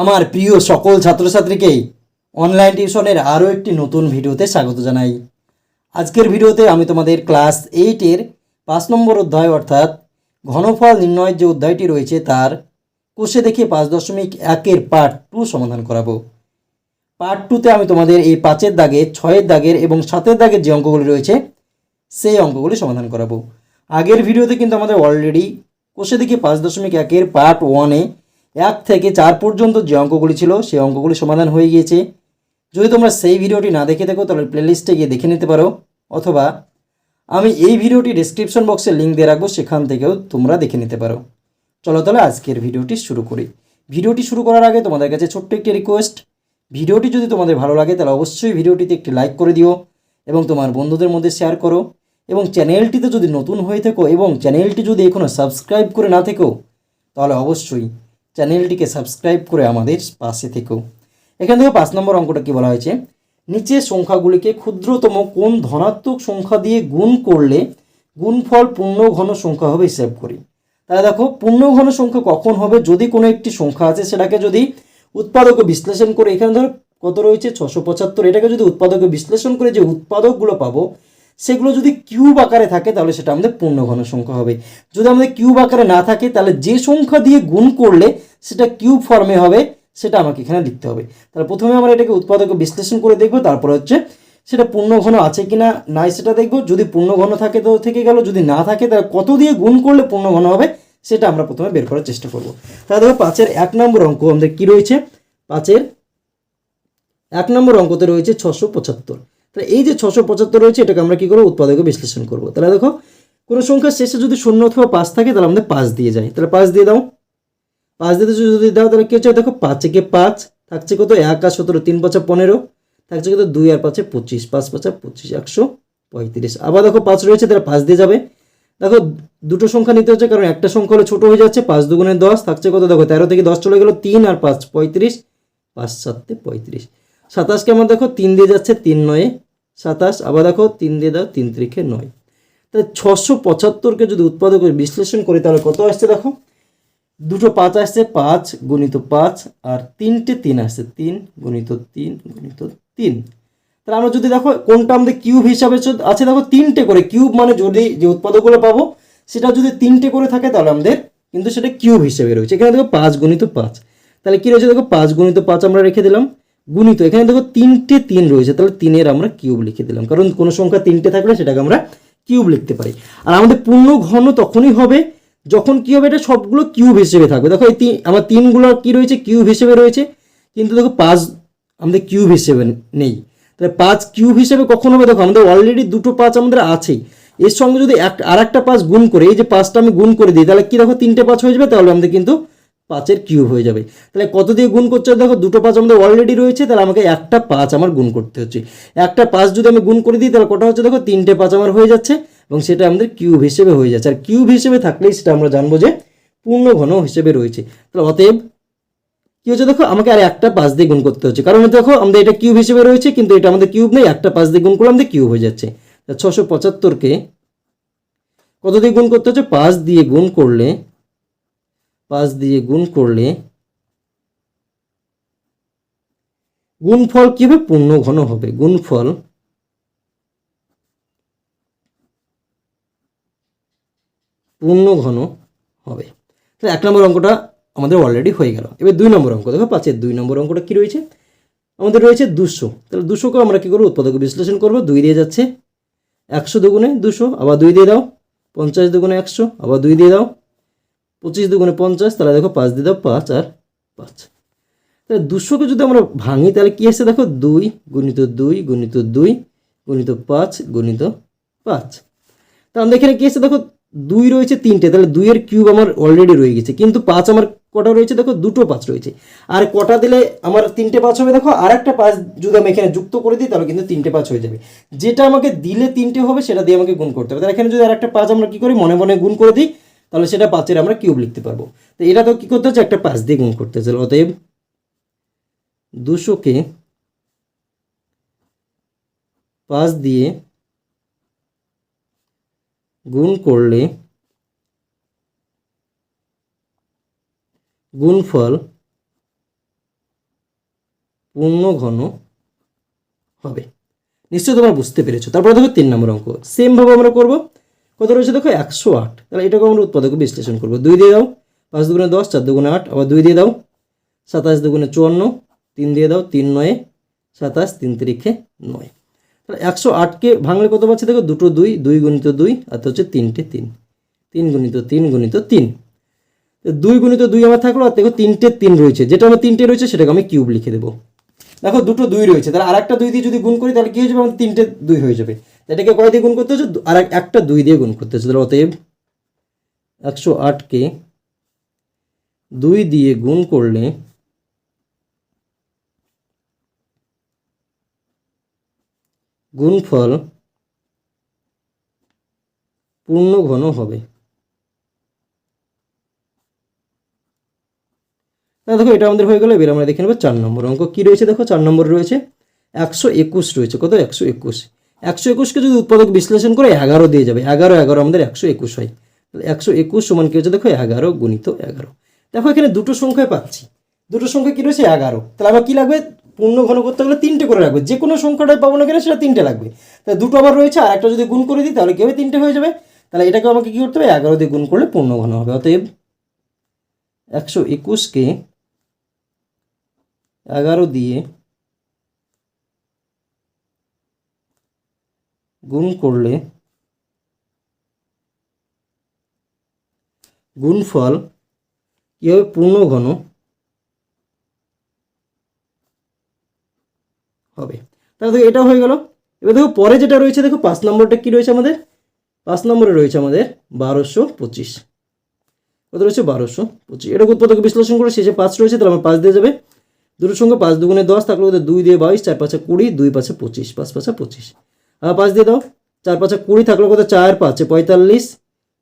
আমার প্রিয় সকল ছাত্রছাত্রীকেই অনলাইন টিউশনের আরও একটি নতুন ভিডিওতে স্বাগত জানাই। আজকের ভিডিওতে আমি তোমাদের ক্লাস এইটের পাঁচ নম্বর অধ্যায় অর্থাৎ ঘনফল নির্ণয়ের যে অধ্যায়টি রয়েছে তার কোষে দেখে পাঁচ দশমিক একের পার্ট টু সমাধান করাবো। পার্ট টুতে আমি তোমাদের এই পাঁচের দাগের ছয়ের দাগের এবং সাতের দাগের যে অঙ্কগুলি রয়েছে, সেই অঙ্কগুলি সমাধান করাবো। আগের ভিডিওতে কিন্তু আমাদের অলরেডি কোষে দেখে পাঁচ দশমিক একের পার্ট ওয়ানে এক থেকে চার পর্যন্ত যে অঙ্কগুলি ছিল, সেই অঙ্কগুলি সমাধান হয়ে গিয়েছে। যদি তোমরা সেই ভিডিওটি না দেখে থাকো, তাহলে প্লেলিস্টে গিয়ে দেখে নিতে পারো। অথবা আমি এই ভিডিওটি ডিসক্রিপশন বক্সে লিঙ্ক দিয়ে রাখব, সেখান থেকেও তোমরা দেখে নিতে পারো। চলো তাহলে আজকের ভিডিওটি শুরু করি। ভিডিওটি শুরু করার আগে তোমাদের কাছে ছোট্ট একটি রিকোয়েস্ট ভিডিওটি যদি তোমাদের ভালো লাগে, তাহলে অবশ্যই ভিডিওটিতে একটি লাইক করে দিও এবং তোমার বন্ধুদের মধ্যে শেয়ার করো। এবং চ্যানেলটিতে যদি নতুন হয়ে থাকো এবং চ্যানেলটি যদি এখনও সাবস্ক্রাইব করে না থেকো, তাহলে অবশ্যই চ্যানেলটিকে সাবস্ক্রাইব করে আমাদের পাশে থেকো। এখান থেকে পাঁচ নম্বর অঙ্কটা কি বলা হয়েছে? নিচের সংখ্যাগুলিকে ক্ষুদ্রতম কোন ধনাত্মক সংখ্যা দিয়ে গুণ করলে গুণফল পূর্ণ ঘন সংখ্যা হবে হিসাব করি। তাহলে দেখো, পূর্ণ ঘন সংখ্যা কখন হবে? যদি কোনো একটি সংখ্যা আছে, সেটাকে যদি উৎপাদকে বিশ্লেষণ করে, এখানে ধরো কত রয়েছে? ছশো পঁচাত্তর। এটাকে যদি উৎপাদকে বিশ্লেষণ করে যে উৎপাদকগুলো পাবো সেগুলো যদি কিউব আকারে থাকে, তাহলে সেটা আমাদের পূর্ণ ঘন সংখ্যা হবে। যদি আমাদের কিউব আকারে না থাকে, তাহলে যে সংখ্যা দিয়ে গুণ করলে সেটা কিউব ফর্মে হবে, সেটা আমাকে এখানে লিখতে হবে। তাহলে প্রথমে আমরা এটাকে উৎপাদকে বিশ্লেষণ করে দেখব, তারপর হচ্ছে সেটা পূর্ণ ঘন আছে কি না নাই সেটা দেখব। যদি পূর্ণ ঘন থাকে তো থেকে গেল, যদি না থাকে, তাহলে কত দিয়ে গুণ করলে পূর্ণ ঘন হবে, সেটা আমরা প্রথমে বের করার চেষ্টা করব। তাহলে দেখো পাঁচের এক নম্বর অঙ্ক আমাদের কী রয়েছে? পাঁচের এক নম্বর অঙ্কতে রয়েছে ছশো পঁচাত্তর। তাহলে এই যে ছশো পঁচাত্তর রয়েছে, এটাকে আমরা কী করব? উৎপাদকে বিশ্লেষণ করব। তাহলে দেখো, কোনো সংখ্যার শেষে যদি শূন্য অথবা পাঁচ থাকে, তাহলে আমাদের পাঁচ দিয়ে যায়। তাহলে পাঁচ দিয়ে দাও। পাঁচ দিতে যদি দাও, তাহলে কী হচ্ছে? দেখো, পাঁচ একে পাঁচ থাকছে কত? এক আর সতেরো, তিন পাঁচা পনেরো। থাকছে কত? দুই আর পাঁচে পঁচিশ। পাঁচ পাঁচা পঁচিশ, একশো পঁয়ত্রিশ। আবার দেখো, পাঁচ রয়েছে, তাহলে পাঁচ দিয়ে যাবে। দেখো, দুটো সংখ্যা নিতে হচ্ছে, কারণ একটা সংখ্যা হলে ছোটো হয়ে যাচ্ছে, পাঁচ দুগুণে দশ থাকছে কত? দেখো, তেরো থেকে দশ চলে গেলো, তিন আর পাঁচ পঁয়ত্রিশ, পাঁচ সাতে পঁয়ত্রিশ। সাতাশকে আমার দেখো, তিন দিয়ে যাচ্ছে, তিন নয়ে সাতাশ, আবার দেখো তিন দিয়ে দাও, তিন তারিখে নয়। তাহলে ছশো পঁচাত্তরকে যদি উৎপাদকের বিশ্লেষণ করি, তাহলে কত আসছে দেখো? দুটো পাঁচ আসছে, পাঁচ গুণিত পাঁচ, আর তিনটে তিন আসছে, তিন গুণিত তিন গুণিত তিন। তাহলে আমরা যদি দেখো কোনটা আমাদের কিউব হিসাবে আছে, দেখো তিনটে করে, কিউব মানে যদি যে উৎপাদকগুলো পাবো, সেটা যদি তিনটে করে থাকে, তাহলে আমাদের কিন্তু সেটা কিউব হিসেবে রয়েছে। এখানে দেখো পাঁচ গুণিত পাঁচ। তাহলে কী রয়েছে দেখো? পাঁচ গুণিত পাঁচ আমরা রেখে দিলাম। গুণিত। এখানে দেখো তিনটে তিন রয়েছে, তাহলে তিনের আমরা কিউব লিখে দিলাম। কারণ কোনো সংখ্যা তিনটে থাকলে সেটাকে আমরা কিউব লিখতে পারি। আর আমাদের পূর্ণ ঘন তখনই হবে যখন কি হবে? এটা সবগুলো কিউব হিসেবে থাকবে। দেখো এই তিন আমার তিনগুলো কি রয়েছে? কিউব হিসেবে রয়েছে। কিন্তু দেখো পাঁচ আমাদের কিউব হিসেবে নেই। তাহলে পাঁচ কিউব হিসেবে কখন হবে? দেখো আমাদের অলরেডি দুটো পাঁচ আমাদের আছেই। এর সঙ্গে যদি এক আর একটা পাঁচ গুণ করে, এই যে পাঁচটা আমি গুণ করে দিই, তাহলে কি দেখো তিনটে পাঁচ হয়ে যাবে? তাহলে আমাদের কিন্তু পাঁচের কিউব হয়ে যাবে। তাহলে কত দিয়ে গুণ করছে দেখো, দুটো পাঁচ আমাদের অলরেডি রয়েছে, তাহলে আমাকে একটা পাঁচ আমার গুণ করতে হচ্ছে। একটা পাঁচ যদি আমি গুণ করে দিই, তাহলে কটা হচ্ছে? দেখো, তিনটে পাঁচ আমার হয়ে যাচ্ছে, এবং সেটা আমাদের কিউব হিসেবে হয়ে যাচ্ছে। আর কিউব হিসেবে থাকলেই সেটা আমরা জানব যে পূর্ণ ঘন হিসেবে রয়েছে। তাহলে অতএব, কি হচ্ছে? দেখো, আমাকে আর একটা পাঁচ দিয়ে গুণ করতে হচ্ছে। কারণ দেখো, আমাদের এটা কিউব হিসেবে রয়েছে, কিন্তু এটা আমাদের কিউব নেই, একটা পাঁচ দিয়ে গুণ করলে আমাদের কিউব হয়ে যাচ্ছে। ছশো পঁচাত্তরকে কত দিয়ে গুণ করতে হচ্ছে? পাঁচ দিয়ে গুণ করলে পাঁচ দিয়ে গুণ করলে গুণফল কি হবে পূর্ণ ঘন হবে? গুণফল পূর্ণ ঘন হবে। তাহলে এক নম্বর অঙ্কটা আমাদের অলরেডি হয়ে গেল। এবার দুই নম্বর অঙ্ক, দেখো পাঁচের দুই নম্বর অঙ্কটা কি রয়েছে? আমাদের রয়েছে দুশো। তাহলে দুশোকে আমরা কী করব? উৎপাদক বিশ্লেষণ করব। দুই দিয়ে যাচ্ছে একশো দুগুণে দুশো, আবার দুই দিয়ে দাও, পঞ্চাশ দুগুণে একশো, আবার দুই দিয়ে দাও পঁচিশ দুগুণে পঞ্চাশ, তাহলে দেখো পাঁচ দিয়ে দাও পাঁচ আর পাঁচ। তাহলে দুশোকে যদি আমরা ভাঙি, তাহলে কী আসছে দেখো? দুই গুণিত দুই গুণিত দুই গুণিত পাঁচ গুণিত পাঁচ। তা আমাদের এখানে কী আসছে দেখো? দুই রয়েছে তিনটে, তাহলে দুইয়ের কিউব আমার অলরেডি রয়ে গেছে, কিন্তু পাঁচ আমার কটা রয়েছে দেখো? দুটো পাঁচ রয়েছে। আর কটা দিলে আমার তিনটে পাঁচ হবে দেখো? আর একটা পাঁচ যদি আমি এখানে যুক্ত করে দিই, তাহলে কিন্তু তিনটে পাঁচ হয়ে যাবে। যেটা আমাকে দিলে তিনটে হবে, সেটা দিয়ে আমাকে গুণ করতে হবে। তাহলে এখানে যদি আর একটা পাঁচ আমরা কী করি? মনে মনে গুণ করে দিই তাহলে সেটা পাঁচের আমরা কিউব লিখতে পারব। তো এটা তো কী করতে হচ্ছে? একটা পাঁচ দিয়ে গুণ করতে হচ্ছে। অতএব দুশোকে পাঁচ দিয়ে গুণ করলে গুণফল পূর্ণ ঘন হবে। নিশ্চয়ই তোমরা বুঝতে পেরেছ। তারপরে দেখো তিন নম্বর অঙ্ক। সেমভাবে আমরা করব। কত রয়েছে দেখো? একশো আট। তাহলে এটাকে আমরা উৎপাদক বিশ্লেষণ করব। দুই দিয়ে দাও, পাঁচ দুগুণে দশ, চার দুগুণে আট, আবার দুই দিয়ে দাও, সাতাশ দুগুণে চুয়ান্ন, তিন দিয়ে দাও, তিন নয়ে, সাতাশ, তিন তিরিখে নয়। তাহলে একশো আটকে ভাঙলে কত পাচ্ছে দেখো? দুটো দুই দুই গুণিত দুই, আর হচ্ছে তিনটে তিন। তিন গুণিত তিন গুণিত তিন। দুই গুণিত দুই আমার থাকল, আর দেখো তিনটে তিন রয়েছে। যেটা আমার তিনটে রয়েছে, সেটাকে আমি কিউব লিখে দেবো। দেখো দুটো দুই রয়েছে। তাহলে আর একটা দুই দিয়ে যদি গুণ করি, তাহলে কী হয়ে যাবে? আমার তিনটে দুই হয়ে যাবে। এটাকে কয় দিয়ে গুণ করতে হচ্ছে আর এক- একটা দুই দিয়ে গুণ করতে হচ্ছে অতএব একশো আটকে দুই দিয়ে গুণ করলে গুণফল পূর্ণ ঘন হবে। না দেখো, এটা আমাদের হয়ে গেল। এবার আমরা দেখে নেব চার নম্বর অঙ্ক কী রয়েছে? দেখো, চার নম্বর রয়েছে একশো একুশ রয়েছে। কত? একশো একুশ। একশো একুশকে যদি উৎপাদক বিশ্লেষণ করে এগারো দিয়ে যাবে, এগারো এগারো আমাদের একশো একুশ হয়। তাহলে একশো একুশ সমান কী হচ্ছে? দেখো, এগারো গুণিত এগারো। দেখো, এখানে দুটো সংখ্যায় পাচ্ছি। দুটো সংখ্যা কী রয়েছে? এগারো। তাহলে আমার কী লাগবে? পূর্ণ ঘন করতে গেলে তিনটে করে রাখবে যে কোনো সংখ্যাটাই পাবো না কেন, সেটা তিনটে লাগবে। তাহলে দুটো আবার রয়েছে, আর একটা যদি গুণ করে দিই, তাহলে কী হবে? তিনটে হয়ে যাবে। তাহলে এটাকে আমাকে কী করতে হবে? এগারো দিয়ে গুণ করলে পূর্ণ ঘন হবে। অতএব একশো একুশকে এগারো দিয়ে গুণ করলে গুণফল কী হবে? পূর্ণ ঘন হবে। তাহলে দেখো এটা হয়ে গেল। এবার দেখো পরে যেটা রয়েছে, দেখো পাঁচ নম্বরটা কি রয়েছে আমাদের? পাঁচ নম্বরে রয়েছে আমাদের বারোশো পঁচিশ। কত রয়েছে? বারোশো পঁচিশ। এটা উৎপাদক বিশ্লেষণ করে শেষে পাঁচ রয়েছে, তাহলে আমার পাঁচ দিয়ে যাবে। দুটোর সঙ্গে পাঁচ দুগুণে দশ, থাকলে ওদের দুই দিয়ে বাইশ, চার পাঁচে কুড়ি, দুই পাঁচে পঁচিশ, পাঁচ পাঁচে পঁচিশ। পাঁচ দিয়ে দাও। চার পাঁচে কুড়ি থাকল কত? চার পাঁচে পঁয়তাল্লিশ।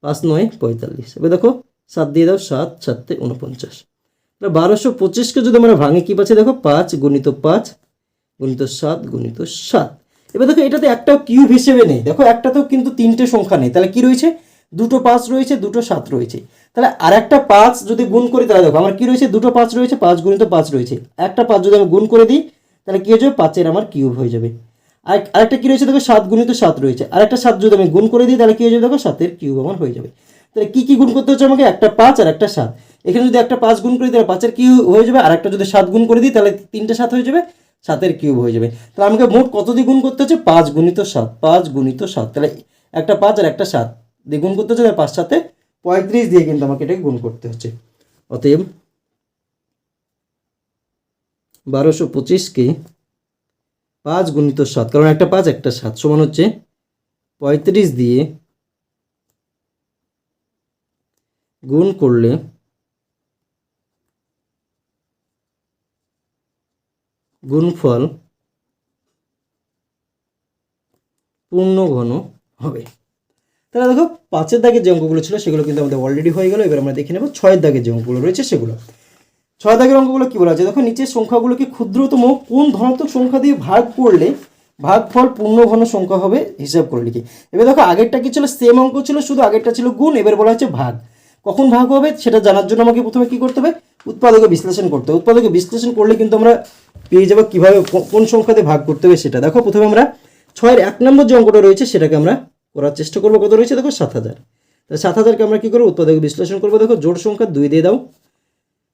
পাঁচ নয়, পঁয়তাল্লিশ। এবার দেখো, সাত দিয়ে দাও, সাত, সাতে উনপঞ্চাশ তাহলে বারোশো পঁচিশকে যদি আমরা ভাঙি, কী পাচ্ছে দেখো? পাঁচ গুণিত পাঁচ, গুণিত সাত গুণিত সাত। এবার দেখো, এটাতে একটাও কিউব হিসেবে নেই। দেখো, একটাতেও কিন্তু তিনটে সংখ্যা নেই। তাহলে কি রয়েছে? দুটো পাঁচ রয়েছে, দুটো সাত রয়েছে। তাহলে আর একটা পাঁচ যদি গুণ করি, তাহলে দেখো, আমার কি রয়েছে? দুটো পাঁচ রয়েছে, পাঁচ গুণিত পাঁচ রয়েছে। একটা পাঁচ যদি আমি গুণ করে দিই, তাহলে কি হয়ে যাবে? পাঁচের আমার কিউব হয়ে যাবে। আরেকটা কি রয়েছে দেখো, সাত গুণিত সাত রয়েছে। আরেকটা সাত যদি আমি গুণ করে দিই, তাহলে কি হয়ে যাবে দেখো, সাতের কিউব আমার হয়ে যাবে। তাহলে কি কি গুণ করতে হচ্ছে আমাকে? একটা পাঁচ আর একটা সাত। এখানে যদি একটা পাঁচ গুণ করি তাহলে পাঁচের কিউব হয়ে যাবে। আর একটা যদি সাত গুণ করে দিই, তাহলে তিনটে সাত হয়ে যাবে, সাতের কিউব হয়ে যাবে। তাহলে আমাকে মোট কত দিয়ে গুণ করতে হচ্ছে? পাঁচ গুণিত সাত, পাঁচ গুণিত সাত। তাহলে একটা পাঁচ আর একটা সাত দিয়ে গুণ করতে হচ্ছে, তাহলে পাঁচ সাথে পঁয়ত্রিশ দিয়ে কিন্তু আমাকে এটাকে গুণ করতে হচ্ছে। অতএব বারোশো পঁচিশকে পাঁচ গুণিত সাত, কারণ একটা পাঁচ, একটা সাত সমান হচ্ছে পঁয়ত্রিশ দিয়ে গুণ করলে গুণফল পূর্ণ ঘন হবে। তাহলে দেখো পাঁচের দাগের যে অঙ্কগুলো ছিল সেগুলো কিন্তু আমাদের অলরেডি হয়ে গেল। এবার আমরা দেখে নেব ছয়ের দাগের যে অঙ্কগুলো রয়েছে সেগুলো। ছয় দাগের অঙ্কগুলো কী বলা আছে? দেখো, নিচের সংখ্যাগুলোকে ক্ষুদ্রতম? কোন ধনাত্মক সংখ্যা দিয়ে ভাগ করলে ভাগফল পূর্ণ ঘন সংখ্যা হবে? হিসাব করে লিখি। এবার দেখো, আগেরটা কি ছিল? সেম অঙ্ক ছিল, শুধু আগেরটা ছিল গুণ, এবার বলা হচ্ছে ভাগ। কখন ভাগ হবে? সেটা জানার জন্য আমাকে প্রথমে কি করতে হবে? উৎপাদকে বিশ্লেষণ করতে হবে। উৎপাদকে বিশ্লেষণ করলে কিন্তু আমরা পেয়ে যাব কীভাবে কোন সংখ্যাতে ভাগ করতে হবে সেটা। দেখো, প্রথমে আমরা ছয়ের এক নম্বর যে অঙ্কটা রয়েছে, সেটাকে আমরা করার চেষ্টা করব। কত রয়েছে? দেখো, সাত হাজার। সাত হাজারকে আমরা কী করব? উৎপাদকে বিশ্লেষণ করব। দেখো, জোড় সংখ্যা দুই দিয়ে দাও।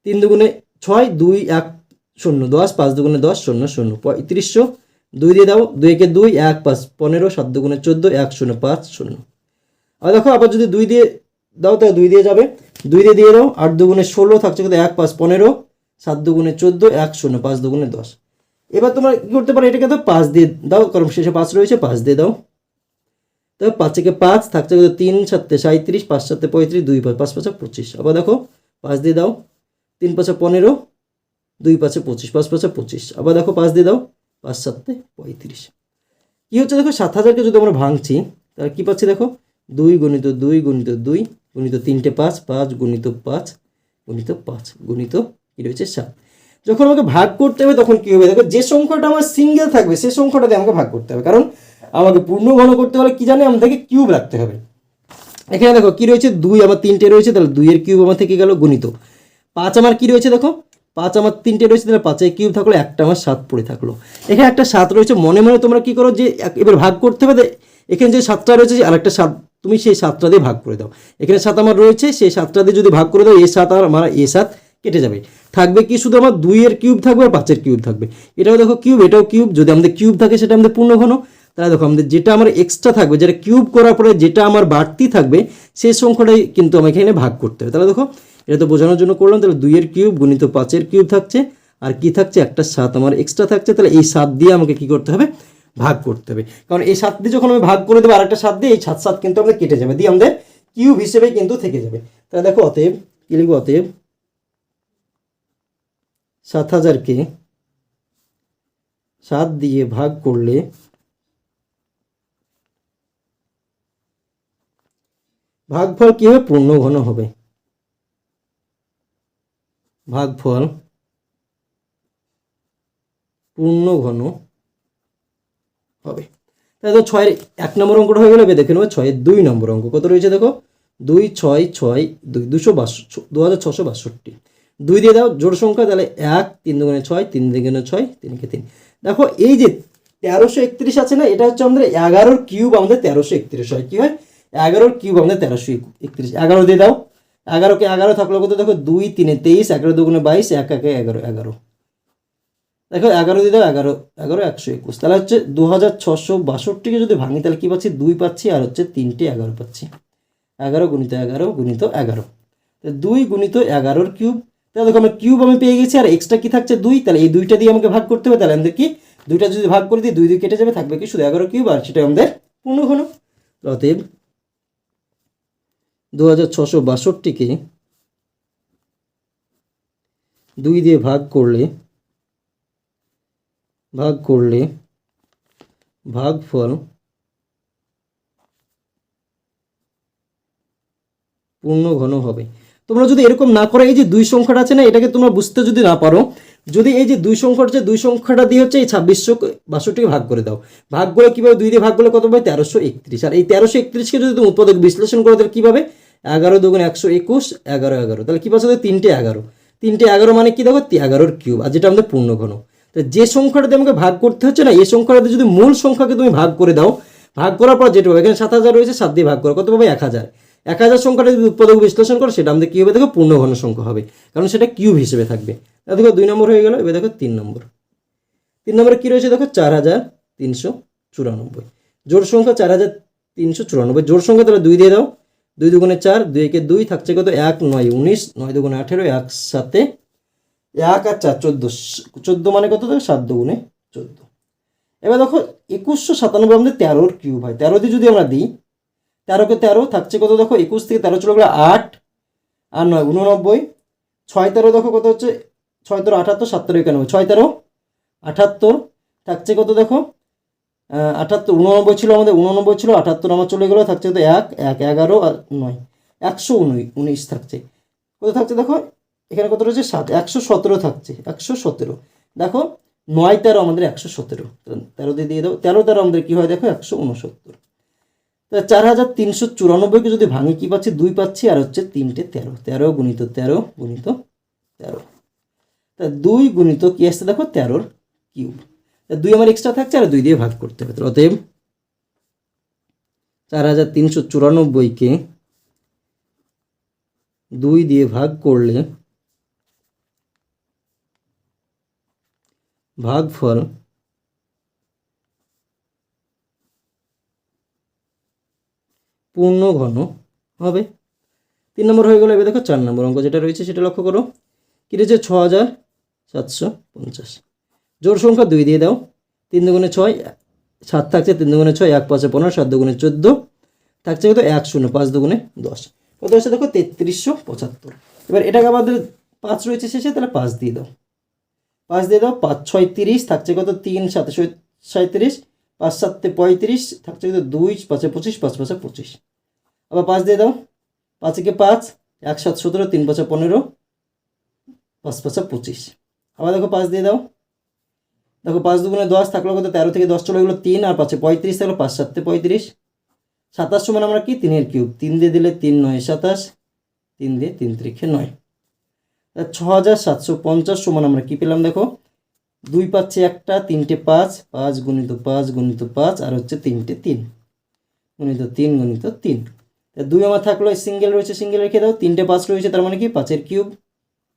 তিন দুগুণে ছয়, দুই, এক, শূন্য, দশ, পাঁচ দুগুণে দশ, শূন্য শূন্য, পঁয়ত্রিশশো। দুই দিয়ে দাও দুই একে দুই, এক, পাঁচ, পনেরো, সাত দুগুণে চোদ্দ, এক, শূন্য, পাঁচ, শূন্য। আর দেখো, আবার যদি দুই দিয়ে দাও, তাহলে দুই দিয়ে যাবে। দুই দিয়ে দিয়ে দাও, আট দুগুণে ষোলো থাকছে কিন্তু এক, পাঁচ, পনেরো, সাত দুগুণে চোদ্দ, এক, শূন্য, পাঁচ দুগুণে দশ। এবার তোমরা কী করতে পারো? এটাকে তো পাঁচ দিয়ে দাও, কারণ শেষে পাঁচ রয়েছে, পাঁচ দিয়ে দাও। তো পাঁচ থেকে পাঁচ থাকছে কত? তিন, সাতে সাঁত্রিশ পাঁচ সাতে পঁয়ত্রিশ, দুই, পাঁচ পাঁচ, পাঁচে, পঁচিশ। আবার দেখো, পাঁচ দিয়ে দাও। তিন পাঁচে পনেরো, দুই পাঁচে পঁচিশ, পাঁচ পাঁচে পঁচিশ। আবার দেখো পাঁচ দিয়ে দাও, পাঁচ সাতে পঁয়ত্রিশ। কী হচ্ছে দেখো, সাত হাজারকে যদি আমরা ভাঙছি, তাহলে কী পাচ্ছি দেখো? দুই গণিত দুই গণিত দুই, গণিত তিনটে পাঁচ পাঁচ গণিত পাঁচ গণিত পাঁচ, গণিত কী রয়েছে সাত। যখন আমাকে ভাগ করতে হবে, তখন কী হবে দেখো, যে সংখ্যাটা আমার সিঙ্গেল থাকবে সেই সংখ্যাটা দিয়ে আমাকে ভাগ করতে হবে। কারণ আমাকে পূর্ণ ঘন করতে হলে কী জানে, আমাদেরকে কিউব রাখতে হবে। এখানে দেখো কী রয়েছে? দুই আমার তিনটে রয়েছে, তাহলে দুইয়ের কিউব আমার থেকে গেল গণিত। পাঁচ আমার কি রয়েছে দেখো? পাঁচ আমার তিনটে রয়েছে, তাহলে পাঁচে কিউব থাকল, একটা আমার সাত পড়ে থাকল। এখানে একটা সাত রয়েছে, মনে মনে তোমরা কি করো যে এবার ভাগ করতে হবে, এখানে যে সাতটা রয়েছে, যে আরেকটা সাত, তুমি সেই সাতটা দিয়ে ভাগ করে দাও। এখানে সাত আমার রয়েছে, সেই সাতটা দিয়ে যদি ভাগ করে দাও, এ সাত আর আমার এ সাত কেটে যাবে। থাকবে কি শুধু আমার দুইয়ের কিউব থাকবে আর পাঁচের কিউব থাকবে? এটাও দেখো কিউব, এটাও কিউব, যদি আমাদের কিউব থাকে, সেটা আমাদের পূর্ণ ঘন। তাহলে দেখো, আমাদের যেটা আমার এক্সট্রা থাকবে, যেটা কিউব করার পরে যেটা আমার বাড়তি থাকবে, সেই সংখ্যাটাই কিন্তু আমাকে এখানে ভাগ করতে হবে। তাহলে দেখো এটা তো বোঝানোর জন্য করলাম, তাহলে দুইয়ের কিউব গুণিত পাঁচের কিউব থাকছে, আর কি থাকছে? একটা সাত, আমার এক্সট্রা থাকছে, তাহলে এই সাত দিয়ে আমাকে কি করতে হবে? ভাগ করতে হবে। কারণ এই সাত দিয়ে যখন আমি ভাগ করে দেবো আর একটা সাত দিয়ে, এই সাত সাত কিন্তু আমাদের কেটে যাবে, দিয়ে আমাদের কিউব হিসেবে কিন্তু থেকে যাবে। তাহলে দেখো, অতএব কি লিখব? অতএব সাত হাজারকে সাত দিয়ে ভাগ করলে ভাগফল কি হবে? পূর্ণ ঘন হবে। ভাগফল পূর্ণ ঘন হবে। তাহলে তো ছয়ের এক নম্বর অঙ্কটা হয়ে গেলে দেখে নেব ছয়ের দুই নম্বর অঙ্ক। কত রয়েছে দেখো? দুই, ছয় ছয়, দুই, দুশো বাষট্টি দু হাজার ছশো বাষট্টি। দুই দিয়ে দাও, জোড় সংখ্যা, তাহলে এক, তিন দুগুণে ছয়, তিন দুগুণে ছয় তিনকে তিন। দেখো, এই যে তেরোশো একত্রিশ আছে না, এটা হচ্ছে আমাদের এগারোর কিউব, আমাদের তেরোশো একত্রিশ হয়। কি হয়? এগারোর কিউব, আমাদের তেরোশো একত্রিশ। এগারো দিয়ে দাও এগারোকে এগারো থাকল কত? দেখো দুই, তিনে তেইশ, এগারো দুগুণে বাইশ, এক, একে এগারো এগারো। দেখো এগারো দিয়ে দাও এগারো এগারো, একশো একুশ। তাহলে হচ্ছে দু হাজার ছশো বাষট্টিকে যদি ভাঙি, তাহলে কী পাচ্ছি? দুই পাচ্ছি, আর হচ্ছে তিনটে এগারো পাচ্ছি। এগারো গুণিত এগারো গুণিত এগারো। দুই গুণিত এগারোর কিউব, তাহলে দেখো আমার কিউব আমি পেয়ে গেছি, আর এক্সট্রা কি থাকছে? দুই। তাহলে এই দুইটা দিয়ে আমাকে ভাগ করতে হবে, তাহলে আমাদের কি? দুইটা যদি ভাগ করে দিই, দুই দুই কেটে যাবে, থাকবে কি শুধু এগারো কিউব, আর সেটা আমাদের পূর্ণ ঘন অতএব দু হাজার ছশো বাষট্টিকে দুই দিয়ে ভাগ করলে ভাগ করলে ভাগফল পূর্ণ ঘন হবে। তোমরা যদি এরকম না করো, এই যে দুই সংখ্যাটা আছে না, এটাকে তোমরা বুঝতে যদি না পারো, যদি এই যে দুই সংখ্যাটা হচ্ছে দুই সংখ্যাটা দিয়ে হচ্ছে এই ছাব্বিশশো বাষট্টিকে ভাগ করে দাও। ভাগ করে কীভাবে দুই দিয়ে ভাগ করলে কত পাবে তেরোশো একত্রিশ। আর এই তেরোশো একত্রিশকে যদি তুমি উৎপাদক বিশ্লেষণ করো, তাহলে কীভাবে? এগারো দুগুণ একশো একুশ, এগারো এগারো। তাহলে কী পাচ্ছে? তিনটে এগারো। তিনটে এগারো মানে কি? দেখো এগারোর কিউব, আর যেটা আমাদের পূর্ণ ঘন তো যে সংখ্যাটাতে আমাকে ভাগ করতে হচ্ছে না, এই সংখ্যাটাতে যদি মূল সংখ্যাকে তুমি ভাগ করে দাও, ভাগ করার পর যেটা হবে এখানে সাত হাজার রয়েছে, সাত দিয়ে ভাগ করো। কত পাবে? এক হাজার। এক হাজার সংখ্যাটা যদি উৎপাদক বিশ্লেষণ করো, সেটা আমাদের কী হবে? দেখো পূর্ণ ঘন সংখ্যা হবে। কারণ সেটা কিউব হিসেবে থাকবে। তাহলে দেখো, দুই নম্বর হয়ে গেল, এবার দেখো, তিন নম্বর। তিন নম্বরে কী রয়েছে? দেখো, চার হাজার তিনশো চুরানব্বই। জোর সংখ্যা চার হাজার তিনশো চুরানব্বই। জোর সংখ্যা তাহলে দুই দিয়ে দাও দুই দুগুণে চার, দুই একে দুই থাকছে কত? এক, নয়, উনিশ, নয় দুগুণে আঠেরো, এক সাথে এক আর চার, চোদ্দ চোদ্দ মানে কত? দেখো সাত দুগুণে চোদ্দ। এবার দেখো, একুশশো সাতানব্বই আমাদের তেরোর কিউব হয়। তেরো দিয়ে যদি আমরা দিই, তেরোকে তেরো থাকছে কত? দেখো, একুশ থেকে তেরো চলে গেলে আট, আর নয়, উননব্বই। ছয় তেরো দেখো কত হচ্ছে? ছয় তেরো আঠাত্তর, সাত তেরো একানব্বই। ছয় তেরো আঠাত্তর থাকছে কত? দেখো আহ, আঠাত্তর উননব্বই ছিল আমাদের উননব্বই ছিল আঠাত্তর আমার চলে গেলো থাকছে তো এক এক এগারো আর নয়। একশো উনিশ থাকছে। কত থাকছে দেখো? এখানে কত রয়েছে? সাত একশো সতেরো থাকছে একশো সতেরো। দেখো নয় তেরো আমাদের একশো সতেরো। তেরো দিয়ে দিয়ে দাও তেরো তেরো আমাদের কী হয় দেখো? একশো উনসত্তর। তা চার হাজার তিনশো চুরানব্বইকে যদি ভাঙি কী পাচ্ছি? দুই পাচ্ছি আর হচ্ছে তিনটে তেরো। তেরো গুণিত তেরো গুণিত তেরো। তা দুই গুণিত কী আসছে দেখো? তেরোর কিউব। দুই আমার এক্সট্রা থাকছে আর দুই দিয়ে ভাগ করতে হবে। অতএব চার হাজার তিনশো চুরানব্বইকে দুই দিয়ে ভাগ করলে ভাগফল পূর্ণ ঘন হবে। তিন নম্বর হয়ে গেল, এবার দেখো চার নম্বর অঙ্ক যেটা রয়েছে সেটা লক্ষ্য করো। কী রয়েছে ছ হাজার সাতশো পঞ্চাশ। জোর সংখ্যা দুই দিয়ে দাও। তিন দুগুণে ছয়, সাত থাকছে তিন দুগুণে ছয়, এক পাঁচে পনেরো, সাত দুগুণে চোদ্দ, থাকছে কত এক শূন্য, পাঁচ দুগুণে দশ। কত হচ্ছে দেখো? তেত্রিশশো পঁচাত্তর। এবার এটাকে আমাদের পাঁচ রয়েছে শেষে, তাহলে পাঁচ দিয়ে দাও। পাঁচ দিয়ে দাও, পাঁচ ছয় তিরিশ, থাকছে কত? তিন সাথে সাঁত্রিশ পাঁচ সাতে পঁয়ত্রিশ, থাকছে কত দুই, পাঁচে পঁচিশ, পাঁচ পাঁচে পঁচিশ। আবার পাঁচ দিয়ে দাও। পাঁচকে পাঁচ, এক সাত সতেরো, তিন পাঁচে পনেরো, পাঁচ পাঁচে পঁচিশ। আবার দেখো পাঁচ দিয়ে দাও। দেখো, পাঁচ দুগুণে দশ থাকল কত? তেরো থেকে দশ চলে গেলো তিন, আর পাঁচে পঁয়ত্রিশ থাকল পাঁচ সাতে পঁয়ত্রিশ। সাতাশ সমান আমরা কি? তিনের কিউব। তিন দিয়ে দিলে তিন, নয়, সাতাশ। তিন দিয়ে তিন ত্রিখে নয়। ছ হাজার সাতশো পঞ্চাশ সমান আমরা কী পেলাম দেখো? দুই পাচ্ছে একটা, তিনটে পাঁচ পাঁচ গুণিত পাঁচ গুণিত পাঁচ, আর হচ্ছে তিনটে তিন। গুণিত তিন গুণিত তিন। তা দুই আমার থাকল, সিঙ্গেল রয়েছে, সিঙ্গেল রেখে দাও। তিনটে পাঁচ রয়েছে, তার মানে কি? পাঁচের কিউব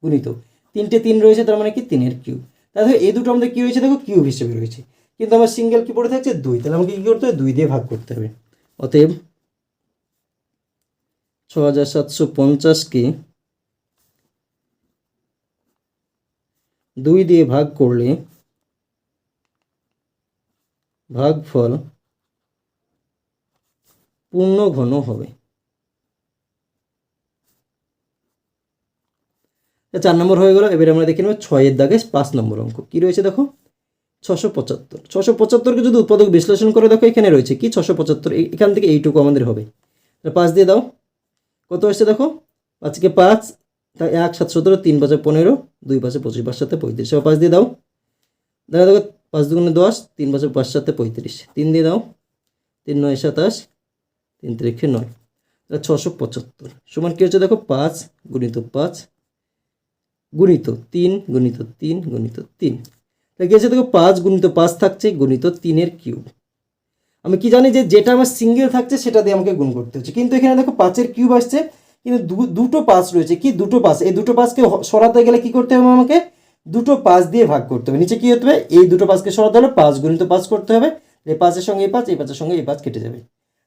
গুণিত। তিনটে তিন রয়েছে, তার মানে কি? তিনের কিউব। তাহলে এই দুটো আমাদের কী রয়েছে? দেখো কিউব হিসেবে রয়েছে। কিন্তু আমার সিঙ্গেল কি পড়ে থাকছে দুই, তাহলে আমাকে কী করতে হবে? দুই দিয়ে ভাগ করতে হবে। অতএব ছ হাজার সাতশো পঞ্চাশকে দুই দিয়ে ভাগ করলে ভাগফল পূর্ণ ঘন হবে। চার নম্বর হয়ে গেল। এবারে আমরা দেখে নেব ছয়ের দাগে পাঁচ নম্বর অঙ্ক। কী রয়েছে দেখো? ছশো পঁচাত্তর। ছশো পঁচাত্তরকে যদি উৎপাদক বিশ্লেষণ করে, দেখো এখানে রয়েছে কি? ছশো পঁচাত্তর। এখান থেকে এইটুকু আমাদের হবে। পাঁচ দিয়ে দাও। কত আসছে দেখো? পাঁচকে পাঁচ তা এক, সাত, সতেরো, তিন পাঁচে পনেরো, দুই পাঁচে পঁচিশ, পাঁচ সাথে পঁয়ত্রিশ। এবার পাঁচ দিয়ে দাও। দেখা দেখো, পাঁচ দুগুণে দশ, তিন পাঁচে পাঁচ সাথে পঁয়ত্রিশ। তিন দিয়ে দাও। তিন নয়, সাতাশ, তিন তারিখে নয়। ছশো পঁচাত্তর। সমান কী হচ্ছে দেখো? পাঁচ গুণিত পাঁচ গুণিত তিন গুণিত তিন গুণিত তিন। তাহলে হচ্ছে দেখো, পাঁচ গুণিত পাঁচ থাকছে, গুণিত তিনের কিউব। আমি কি জানি যে যেটা আমার সিঙ্গেল থাকছে, সেটা দিয়ে আমাকে গুণ করতে হচ্ছে। কিন্তু এখানে দেখো, পাঁচের কিউব আসছে, কিন্তু দুটো পাঁচ রয়েছে। কি দুটো পাঁচ? এই দুটো পাঁচকে সরাতে গেলে কি করতে হবে আমাকে? দুটো পাঁচ দিয়ে ভাগ করতে হবে। নিচে কি হতে হবে? এই দুটো পাঁচকে সরাতে হলে পাঁচ গুণিত পাঁচ করতে হবে। এই পাঁচের সঙ্গে এই পাঁচ, এই পাঁচের সঙ্গে এই পাঁচ কেটে যাবে।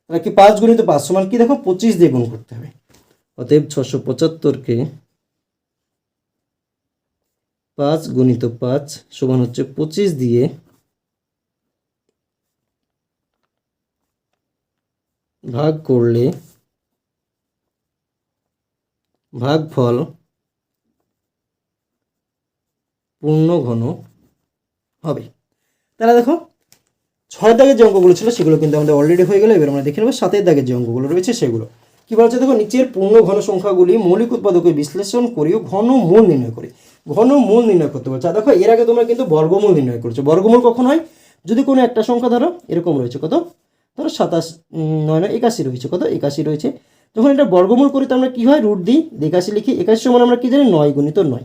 তাহলে কি পাঁচ গুণিত পাঁচ সমান কি? দেখো, পঁচিশ দিয়ে গুণ করতে হবে। অতএব ছশো পঁচাত্তরকে পাঁচ গুণিত পাঁচ সমান হচ্ছে পঁচিশ দিয়ে ভাগ করলে ভাগফল পূর্ণ ঘন হবে। তাহলে দেখো, ছয় দাগের যে অঙ্কগুলো ছিল সেগুলো কিন্তু আমাদের অলরেডি হয়ে গেলো। এবার আমরা দেখে নেব সাতের দাগের যে অঙ্কগুলো রয়েছে সেগুলো। কি বলছে? দেখো, নিচের পূর্ণ ঘন সংখ্যাগুলি মৌলিক উৎপাদকে বিশ্লেষণ করেও ঘন মূল নির্ণয় করে। ঘন মূল নির্ণয় করতে বলছে। দেখো, এর আগে তোমরা কিন্তু বর্গমূল নির্ণয় করছ। বর্গমূল কখন হয়? যদি কোনো একটা সংখ্যা ধরো, এরকম রয়েছে, কত? ধরো সাতাশ নয় নয়, একাশি রয়েছে, কত? একাশি রয়েছে। যখন এটা বর্গমূল করি তো আমরা কী হয়? রুট দিই একাশি লিখি। একাশি সমান আমরা কী জানি? নয় গুণিত নয়।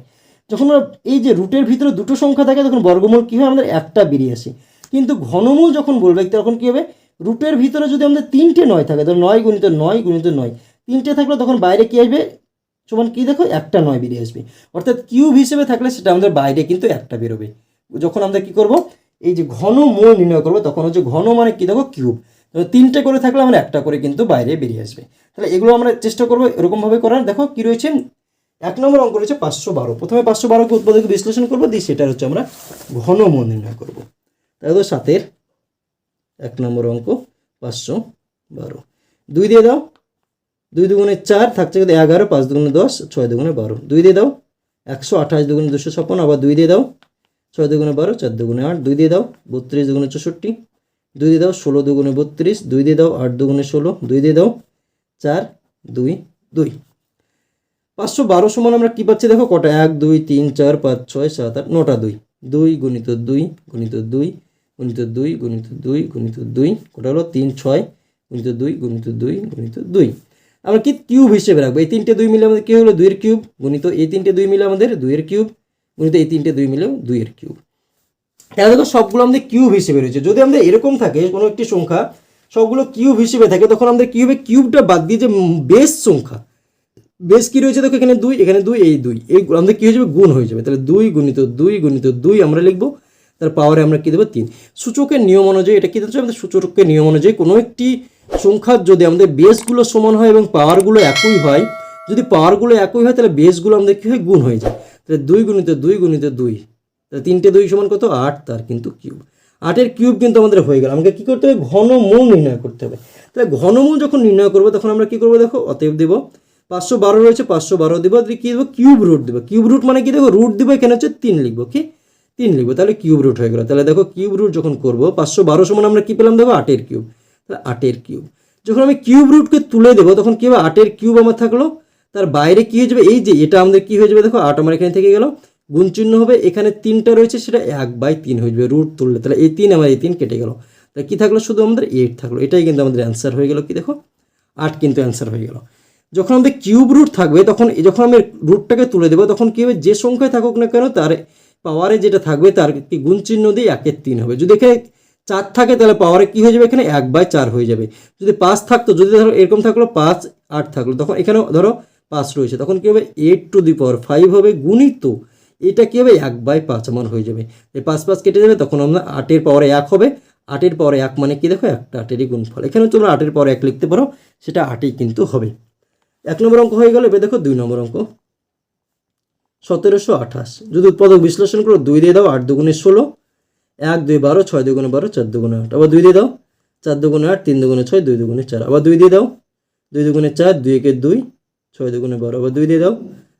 যখন আমরা এই যে রুটের ভিতরে দুটো সংখ্যা থাকে, তখন বর্গমূল কী হয়? আমাদের একটা বেরিয়ে আসে। কিন্তু ঘনমূল যখন বলবে, তখন কী হবে? রুটের ভিতরে যদি আমাদের তিনটে নয় থাকে, ধরো নয় গুণিত নয় গুণিত নয়, তিনটে থাকলে তখন বাইরে কী আসবে? সমান কী দেখো? একটা নয় বেরিয়ে আসবে। অর্থাৎ কিউব হিসেবে থাকলে সেটা আমাদের বাইরে কিন্তু একটা বেরোবে। যখন আমরা কী করব? এই যে ঘন মূল নির্ণয় করব, তখন হচ্ছে ঘন মানে কী দেখো? কিউব। তিনটে করে থাকলে আমরা একটা করে কিন্তু বাইরে বেরিয়ে আসবে। তাহলে এগুলো আমরা চেষ্টা করব এরকমভাবে করার। দেখো কী রয়েছে? এক নম্বর অঙ্ক রয়েছে পাঁচশো বারো। প্রথমে পাঁচশো বারোকে উৎপাদকে বিশ্লেষণ করব, দিয়ে সেটা হচ্ছে আমরা ঘনমূল নির্ণয় করব। তাহলে সাতের এক নম্বর অঙ্ক পাঁচশো বারো। দুই দিয়ে দাও। দুই দুগুণে চার থাকছে কিন্তু এগারো, পাঁচ দুগুণে দশ, ছয় দুগুণে বারো। দুই দিয়ে দাও, একশো আঠাশ দুগুণে দুশো ছাপ্পান্ন, আবার দুই দিয়ে দাও, ছয় দুগুণে বারো, চার দুগুণে আট, দুই দিয়ে দাও, বত্রিশ দুগুণে চৌষট্টি, দুই দিয়ে দাও, ষোলো দুগুণে বত্রিশ, দুই দিয়ে দাও, আট দুগুণে ষোলো, দুই দিয়ে দাও, চার, দুই দুই। পাঁচশো বারো সমান আমরা কী পাচ্ছি দেখো, কটা? এক, দুই, তিন, চার, পাঁচ, ছয়, সাত, আট, নটা দুই। দুই গুণিত দুই গুণিত দুই গুণিত দুই গুণিত দুই গুণিত দুই, কটা হলো? তিন, ছয়, গুণিত দুই গুণিত দুই গুণিত দুই। আমরা কি কিউব হিসেবে রাখব? এই তিনটে দুই মিলে আমাদের কী হলো? দুইয়ের কিউব গুণিত এই তিনটে দুই মিলে আমাদের দুইয়ের কিউব গুণিত এই তিনটে দুই মিলে দুইয়ের কিউব তাহলে দেখো, সবগুলো আমাদের কিউব হিসেবে রয়েছে। যদি আমাদের এরকম থাকে, কোনো একটি সংখ্যা সবগুলো কিউব হিসেবে থাকে, তখন আমাদের কী হবে কিউবটা বাদ দিয়ে যে বেস সংখ্যা বেশ কি রয়েছে দেখো এখানে দুই এখানে দুই, এই দুই। এই আমাদের কী হয়ে যাবে? গুণ হয়ে যাবে। তাহলে দুই গুণিত দুই গুণিত দুই আমরা লিখব। তার পাওয়ারে আমরা কী দেবো? তিন। সূচকের নিয়ম অনুযায়ী, এটা কী দিতে আমাদের সূচকের নিয়ম অনুযায়ী কোনো একটি সংখ্যার যদি আমাদের বেসগুলো সমান হয় এবং পাওয়ারগুলো একই হয়, যদি পাওয়ারগুলো একই হয়, তাহলে বেসগুলো আমাদের কী হয়? গুণ হয়ে যায়। তাহলে দুই গুণিত দুই গুণিত দুই, তাহলে তিনটে দুই সমান কত? আট, তার কিন্তু কিউব আটের কিউব কিন্তু আমাদের হয়ে গেল। আমাকে কী করতে হবে? ঘনমূল নির্ণয় করতে হবে। তাহলে ঘনমূল যখন নির্ণয় করব, তখন আমরা কী করব দেখো? অতএব দেবো। পাঁচশো বারো রয়েছে, পাঁচশো বারো দেবো। দিয়ে কী দেবো? কিউব রুট দেবো। কিউব রুট মানে কি দেখো? রুট দেবো, এখানে হচ্ছে তিন লিখব কি তিন লিখব। তাহলে কিউব রুট হয়ে গেল। তাহলে দেখো কিউব রুট যখন করব, পাঁচশো বারো সমান আমরা কী পেলাম দেখো? আটের কিউব তাহলে আটের কিউব যখন আমি কিউব রুটকে তুলে দেবো, তখন কী হবে? আটের কিউব আমার থাকল। তার বাইরে কী হয়ে যাবে? এই যে, এটা আমাদের কী হয়ে যাবে? দেখো, আট আমার এখানে থেকে গেল। গুণ চিহ্ন হবে, এখানে তিনটা রয়েছে, সেটা এক বাই তিন হয়ে যাবে রুট তুললে। তাহলে এই তিন আমার এই তিন কেটে গেল। তাহলে কী থাকল? শুধু আমাদের এইট থাকল। এটাই কিন্তু আমাদের অ্যান্সার হয়ে গেল কি দেখো? আট কিন্তু অ্যান্সার হয়ে গেল। যখন আমাদের কিউব রুট থাকবে, তখন যখন আমি রুটটাকে তুলে দেবো, তখন কী হবে? যে সংখ্যায় থাকুক না কেন, তার পাওয়ারে যেটা থাকবে, তার গুণ চিহ্ন দিয়ে একের তিন হবে। যদি এখানে চার থাকে, তাহলে পাওয়ারে কী হয়ে যাবে এখানে? এক বাই চার হয়ে যাবে। যদি পাঁচ থাকতো, যদি ধরো এরকম থাকল, পাঁচ আট থাকল, তখন এখানে ধরো পাঁচ রয়েছে, তখন কী হবে? Eight to the power five হবে গুণিত এটা কী হবে? এক বাই পাঁচ আমার হয়ে যাবে। এই পাঁচ পাঁচ কেটে যাবে, তখন আমরা আটের পাওয়ারে এক হবে। আটের পাওয়ারে এক মানে কি? দেখো, একটা আটেরই গুণফল। এখানে তোমরা আটের পাওয়ারে এক লিখতে পারো, সেটা আটেই কিন্তু হবে। এক নম্বর অঙ্ক হয়ে গেল, এবার দেখো দুই নম্বর অঙ্ক। সতেরোশো আঠাশ। যদি উৎপাদক বিশ্লেষণ করো, দুই দিয়ে দাও, আট দুগুণে ষোলো। এক, দুই, বারো, ছয় দুগুণে বারো, চার দুগুণে আট। আবার দুই দিয়ে দাও, চার দুগুণে আট, তিন দুগুণে ছয়, দুই দুগুণে চার। আবার দুই দিয়ে দাও, দুই দুগুণে চার, দুই একে দুই, ছয় দুগুণে বারো। আবার দুই দিয়ে দাও,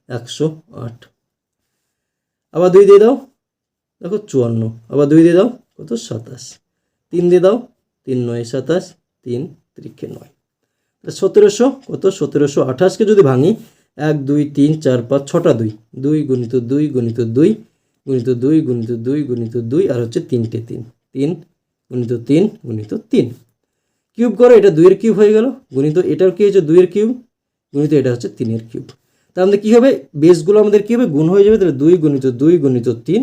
একশো আট। আবার দুই দিয়ে দাও, দেখো চুয়ান্ন। আবার দুই দিয়ে দাও, কত? সাতাশ। তিন দিয়ে দাও, তিন নয়, সাতাশ, তিন ত্রিকে নয়। সতেরোশো, কত? সতেরোশো আঠাশকে যদি ভাঙি, এক, দুই, তিন, চার, পাঁচ, ছটা দুই। দুই গুণিত দুই গুণিত দুই গুণিত দুই গুণিত দুই গুণিত দুই, আর হচ্ছে তিনটে তিন। তিন, গুণিত তিন গুণিত তিন। কিউব করো, এটা দুইয়ের কিউব হয়ে গেল। গুণিত এটার কী হচ্ছে দুইয়ের কিউব। গুণিত এটা হচ্ছে তিনের কিউব। তার আমাদের কী হবে? বেসগুলো আমাদের কী হবে? গুণ হয়ে যাবে। তাহলে দুই গুণিত দুই, গুণিত তিন,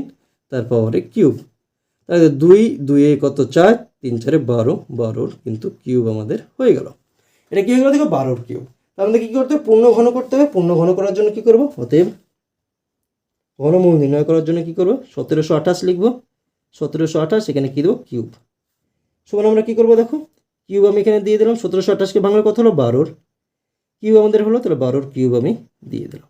তার পাওয়ারে কিউব। তাহলে দুই দুইয়ে কত চার? তিন চারে বারো। বারোর কিন্তু কিউব আমাদের হয়ে গেল। এটা কী হয়ে গেলো? দেখো, বারোর কিউব। তার আমাদের কী করতে হবে? পূর্ণ ঘন করতে হবে। পূর্ণ ঘন করার জন্য কী করব? অতএব ঘনমূল নির্ণয় করার জন্য কী করব? সতেরোশো আঠাশ লিখব। সতেরোশো আঠাশ, এখানে কী দেবো? কিউব। সমান আমরা কী করব দেখো? কিউব আমি এখানে দিয়ে দিলাম। সতেরোশো আঠাশকে বাংলা কত হলো বারোর। কিউব আমাদের হলো, তাহলে বারোর কিউব আমি দিয়ে দিলাম।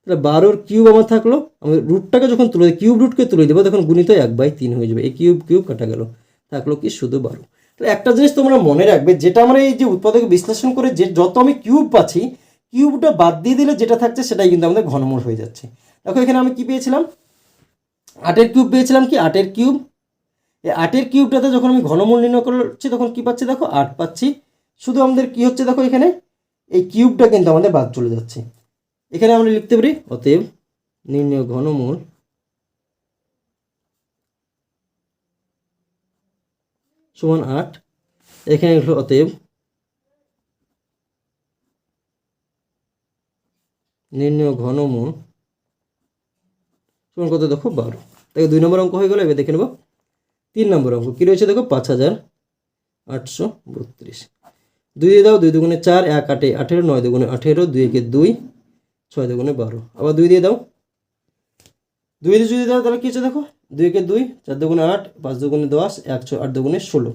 তাহলে বারোর কিউব আমার থাকল। আমি রুটটাকে যখন তুলে কিউব রুটকে তুলে দেবো, তখন গুণিত এক বাই তিন হয়ে যাবে। এই কিউব কিউব কাটা গেল। থাকল কি শুধু বারো। তাহলে একটা জিনিস তোমরা মনে রাখবে, যেটা আমরা এই যে উৎপাদক বিশ্লেষণ করে যে যত আমি কিউব পাচ্ছি, কিউবটা বাদ দিয়ে দিলে যেটা থাকছে সেটাই কিন্তু আমাদের ঘনমূল হয়ে যাচ্ছে। দেখো, এখানে আমি কি পেয়েছিলাম? আটের কিউব পেয়েছিলাম কি? আটের কিউব এই আটের কিউবটাতে যখন আমি ঘনমূল নির্ণয় করছি, তখন কি পাচ্ছি দেখো? আট পাচ্ছি। শুধু আমাদের কি হচ্ছে দেখো এখানে? এই কিউবটা কিন্তু আমাদের বাদ চলে যাচ্ছে। এখানে আমরা লিখতে পারি, অতএব নির্ণয় ঘনমূল সমান আট। এখানে লিখলো, অতএব নির্ণয় ঘনমূল সমান কত দেখো বারো। দেখো দুই নম্বর অঙ্ক হয়ে গেলো, এবার দেখে নেব। তিন নম্বর অঙ্ক, কী রয়েছে দেখো? পাঁচ হাজার আটশো বত্রিশ। দুই দিয়ে দাও, দুই দুগুণে চার, এক আটে আঠেরো, নয় দুগুণে আঠেরো, দুই একে দুই, ছয় দুগুণে বারো। আবার দুই দিয়ে দাও। দুই দিয়ে যদি দাও, তাহলে কী হচ্ছে দেখো? দুই একে দুই, চার দুগুণে আট, পাঁচ দুগুণে দশ, এক ছয়, আট দুগুণে ষোলো।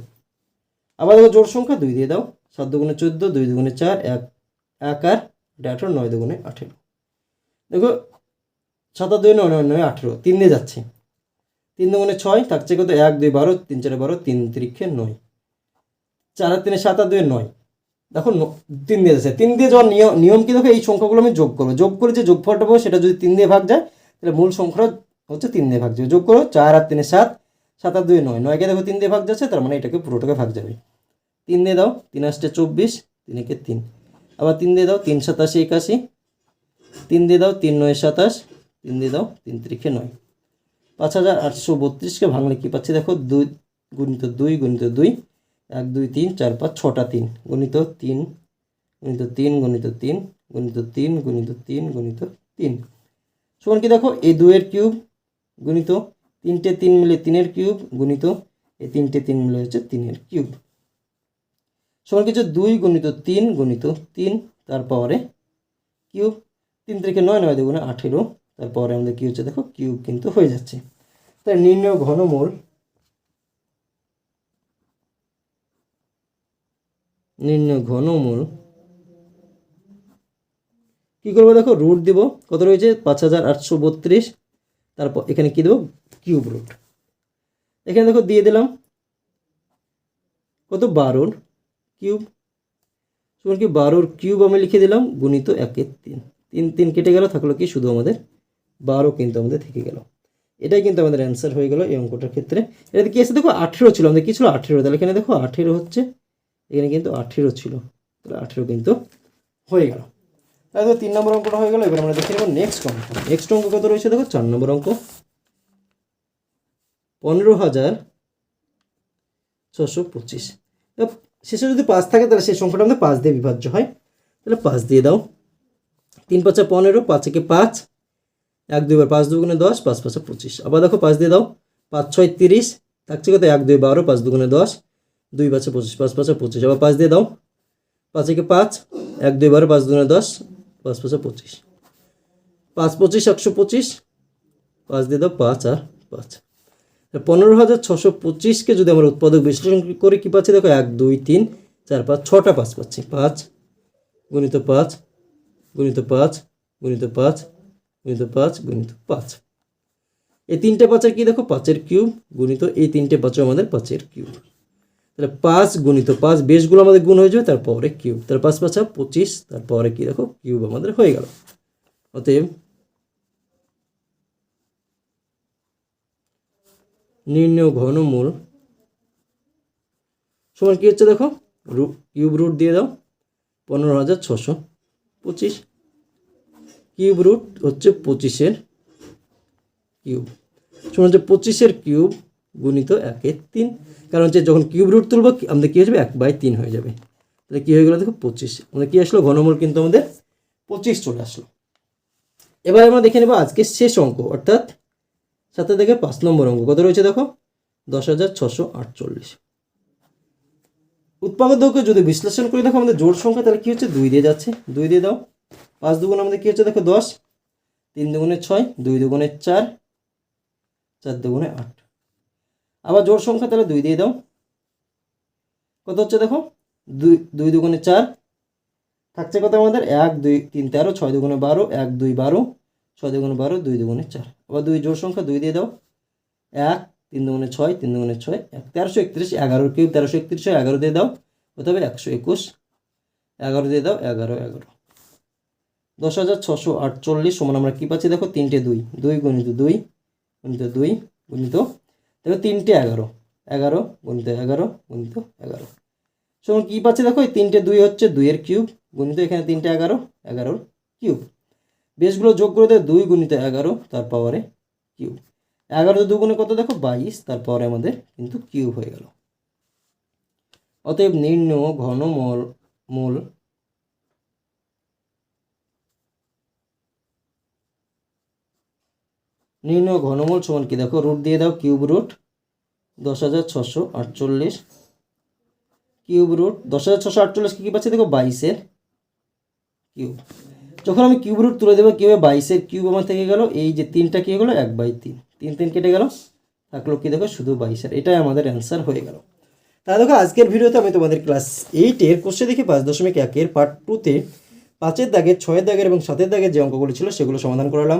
আবার দেখো জোর সংখ্যা, দুই দিয়ে দাও। সাত দুগুণে চোদ্দ, দুই দুগুণে চার, এক এক আর আঠেরো, নয় দুগুণে আঠেরো। দেখো সাত আর দুই নয় নয় আঠেরো। তিন দিয়ে যাচ্ছে। তিন দুগুণে ছয়, থাকছে কত? এক, দুই, বারো, তিন, চারে বারো, তিন তিরিক্ষে নয়। চার আর তিনে সাত আর দুই নয়। দেখো তিন দিয়ে যাচ্ছে। তিন দিয়ে যাওয়ার নিয়ম নিয়ম কি? দেখো, এই সংখ্যাগুলো আমি যোগ করব। যোগ করে যে যোগফলটা পাবো, সেটা যদি তিন দিয়ে ভাগ যায়, তাহলে মূল সংখ্যাটা হচ্ছে তিন দিয়ে ভাগ যাবে। যোগ করো, চার আর তিনে সাত সাত আর দুই নয়। নয়কে দেখো, তিন দিয়ে ভাগ যাচ্ছে, তার মানে এটাকে পুরোটাকে ভাগ যাবে। তিন দিয়ে দাও, তিন আসতে চব্বিশ তিন একে তিন। আবার তিন দিয়ে দাও, তিন সাতাশি, একাশি। তিন দিয়ে দাও, তিন নয় সাতাশ তিন দিয়ে দাও, তিন তিরিখে নয়। পাঁচ হাজার আটশো বত্রিশকে ভাঙলে কী পাচ্ছি? দেখো, দুই গুণিত দুই গুণিত দুই, এক, দুই, তিন, চার, পাঁচ, ছটা তিন। গণিত তিন গণিত তিন গণিত তিন গণিত তিন গণিত তিন গণিত তিন। সমান কি দেখো? এই দুয়ের কিউব গুণিত তিনটে তিন মিলে তিনের কিউব গুণিত এই তিনটে তিন মিলে হচ্ছে তিনের কিউব। সমান কিছু দুই গণিত তিন গণিত তিন, তার পাওয়ারে কিউব। তিন থেকে নয় নয় দুগুণে আঠেরো। তারপরে আমাদের কী হচ্ছে? দেখো কিউব কিন্তু হয়ে যাচ্ছে। তাই নির্ণয় ঘনমূল নির্ণয় ঘনমূল কী করব দেখো? রুট দিব। কত রয়েছে? পাঁচ হাজার আটশো বত্রিশ। তারপর এখানে কী দেবো? কিউব রুট এখানে দেখো দিয়ে দিলাম। কত? বারোর কিউব সমান কি? বারোর কিউব আমি লিখে দিলাম। গুণিত একের তিন। তিন তিন কেটে গেল, থাকল কি? শুধু আমাদের বারো কিন্তু আমাদের থেকে গেল। এটাই কিন্তু আমাদের অ্যান্সার হয়ে গেল এই অঙ্কটার ক্ষেত্রে। এটাতে কি আছে? দেখো, আঠেরো ছিল, আমাদের কি ছিল? আঠেরো। তাহলে এখানে দেখো, আঠেরো হচ্ছে, এখানে কিন্তু আঠেরো ছিল। তাহলে আঠেরো কিন্তু হয়ে গেল। তাহলে তিন নম্বর অঙ্কটা হয়ে গেল। এবার আমরা দেখে নেব নেক্সট অঙ্ক। নেক্সট অঙ্ক কত রয়েছে? দেখো, চার নম্বর অঙ্ক। পনেরো হাজার ছশো পঁচিশ। শেষে যদি পাঁচ থাকে, তাহলে সেই সংখ্যাটা আমাদের পাঁচ দিয়ে বিভাজ্য হয়। তাহলে পাঁচ দিয়ে দাও। তিন পাঁচা পনেরো, পাঁচ পাঁচ? এক দুইবার পাঁচ দুগুণে দশ, পাঁচ পাঁচা পঁচিশ। আবার দেখো পাঁচ দিয়ে দাও, পাঁচ, ছয়, তিরিশ, থাকছে কত এক, দুই, বারো, পাঁচ দুগুণে দশ, দুই পাঁচা পঁচিশ, পাঁচ পাঁচা পঁচিশ। আবার পাঁচ দিয়ে দাও, পাঁচ একে পাঁচ, এক, দুই, বারো, পাঁচ দুগুণে দশ, পাঁচ পাঁচা পঁচিশ। পাঁচ পঁচিশ, একশো পঁচিশ, পাঁচ দিয়ে দাও পাঁচ আর পাঁচ। পনেরো হাজার ছশো পঁচিশকে যদি আমরা উৎপাদক বিশ্লেষণ করে, কী পাচ্ছি? দেখো এক, দুই, তিন, চার, পাঁচ, ছটা পাঁচ পাচ্ছি। পাঁচ গুণিত পাঁচ গুণিত পাঁচ গুণিত পাঁচ গুণিত পাঁচ গুণিত পাঁচ। এই তিনটে পাঁচের কি দেখো? পাঁচের কিউব গুণিত এই তিনটে পাঁচও আমাদের পাঁচের কিউব। তাহলে পাঁচ গুণিত পাঁচ, বেশগুলো আমাদের গুণ হয়ে যাবে, তারপরে কিউব। তার পাঁচ পাঁচা পঁচিশ, তারপরে কি দেখো? কিউব আমাদের হয়ে গেল। অতএব নির্ণয় ঘনমূল সমান কী হচ্ছে দেখো? রুট কিউব রুট দিয়ে দাও, পনেরো হাজার ছশো পঁচিশ। কিউব রুট হচ্ছে পঁচিশের কিউব। সমান হচ্ছে পঁচিশের কিউব গুণিত একের তিন। কারণ হচ্ছে যখন কিউব রুট তুলবো, আমাদের কী হয়ে যাবে? এক বাই তিন হয়ে যাবে। তাহলে কী হয়ে গেলো দেখো, পঁচিশ। আমাদের কী আসলো? ঘনমূল কিন্তু আমাদের পঁচিশ চলে আসলো। এবার আমরা দেখে নেব আজকে শেষ অঙ্ক, অর্থাৎ সাথে থেকে পাঁচ নম্বর অঙ্ক। কত রয়েছে দেখো? দশ হাজার ছশো আটচল্লিশ। উৎপাদককে যদি বিশ্লেষণ করে, দেখো আমাদের জোড় সংখ্যা, তাহলে কী হচ্ছে? দুই দিয়ে যাচ্ছে। দুই দিয়ে দাও। পাঁচ দুগুণ আমাদের কী হচ্ছে? দেখো দশ। তিন দুগুণে ছয়, দুই দুগুণে চার চার দুগুণে আট। আবার জোর সংখ্যা তাহলে দুই দিয়ে দাও। কত হচ্ছে দেখো? দুই দুই দুগুণে চার। থাকছে কত আমাদের? এক, দুই, তিন, তেরো, ছয় দুগুণে বারো, এক, দুই, বারো, ছয় দুগুণে বারো, দুই দুগুণে চার। আবার দুই জোর সংখ্যা দুই দিয়ে দাও। এক, তিন দুগুণে ছয়, তিন দুগুণে ছয়, এক, তেরোশো একত্রিশ এগারো কিউব তেরোশো একত্রিশ, এগারো দিয়ে দাও। কত হবে? একশো একুশ। এগারো দিয়ে দাও, এগারো এগারো। দশ হাজার ছশো আটচল্লিশ সমান আমরা কী পাচ্ছি? দেখো, তিনটে দুই। দুই গণিত দুই গণিত দুই, গণিত দেখো তিনটে এগারো। এগারো গণিত এগারো গণিত এগারো। সমান কী পাচ্ছি? দেখো, এই তিনটে দুই হচ্ছে দুইয়ের কিউব, গণিত এখানে তিনটে এগারো, এগারোর কিউব। বেশগুলো যোগ করে দেয় দুই গুণিত এগারো, তার পাওয়ারে কিউব। এগারো দুগুণে কত? দেখো, বাইশ তারপরে আমাদের কিন্তু কিউব হয়ে গেল। অতএব নিম্ন ঘনমূল, মূল নিম্ন ঘনমূল সমান কি? দেখো রুট দিয়ে দাও কিউব রুট দশ হাজার ছশো আটচল্লিশ। কিউব রুট দশ হাজার ছশো আটচল্লিশ কী পাচ্ছি? দেখো বাইশের কিউব যখন আমি কিউব রুট তুলে দেবো কীভাবে বাইশের কিউব আমার থেকে গেল, এই যে তিনটা কী গেলো? এক বাই তিন। তিন তিন কেটে গেল, থাকল কি? দেখো শুধু বাইশের। এটাই আমাদের অ্যান্সার হয়ে গেল। তাহলে দেখো আজকের ভিডিওতে আমি তোমাদের ক্লাস এইটের কোশ্চে দেখি পাঁচ দশমিক একের পার্ট টুতে পাঁচের দাগের ছয়ের দাগের এবং সাতের দাগের যে অঙ্কগুলো ছিল, সেগুলো সমাধান করলাম